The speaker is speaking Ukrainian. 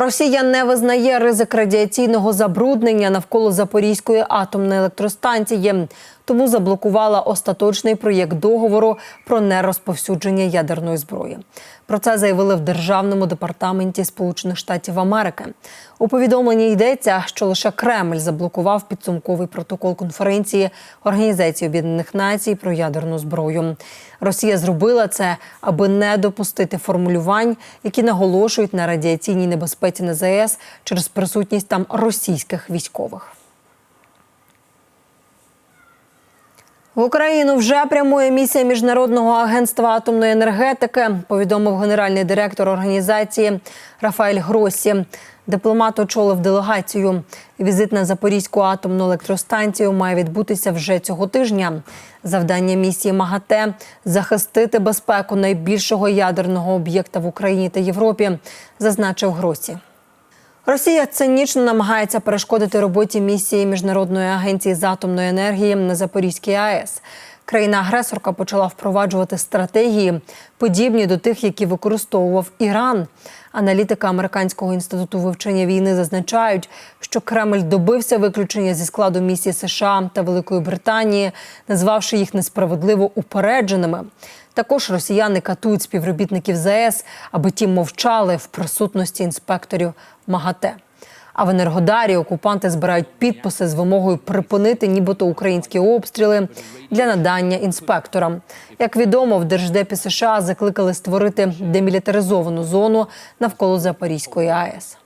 Росія не визнає ризик радіаційного забруднення навколо Запорізької атомної електростанції, тому заблокувала остаточний проєкт договору про нерозповсюдження ядерної зброї. Про це заявили в державному департаменті Сполучених Штатів Америки. У повідомленні йдеться, що лише Кремль заблокував підсумковий протокол конференції Організації Об'єднаних Націй про ядерну зброю. Росія зробила це, аби не допустити формулювань, які наголошують на радіаційній небезпеці на ЗАЕС через присутність там російських військових. Україну вже прямує місія міжнародного агентства атомної енергетики. Повідомив генеральний директор організації Рафаель Гросі. Дипломат очолив делегацію. Візит на Запорізьку атомну електростанцію має відбутися вже цього тижня. Завдання місії МАГАТЕ захистити безпеку найбільшого ядерного об'єкта в Україні та Європі, зазначив Гросі. Росія цинічно намагається перешкодити роботі місії міжнародної агенції з атомної енергії на Запорізькій АЕС. Країна-агресорка почала впроваджувати стратегії, подібні до тих, які використовував Іран. Аналітики американського інституту вивчення війни зазначають, що Кремль добився виключення зі складу місії США та Великої Британії, назвавши їх несправедливо упередженими. Також росіяни катують співробітників ЗАЕС, аби ті мовчали в присутності інспекторів МАГАТЕ. А в Енергодарі окупанти збирають підписи з вимогою припинити нібито українські обстріли для надання інспекторам. Як відомо, в Держдепі США закликали створити демілітаризовану зону навколо Запорізької АЕС.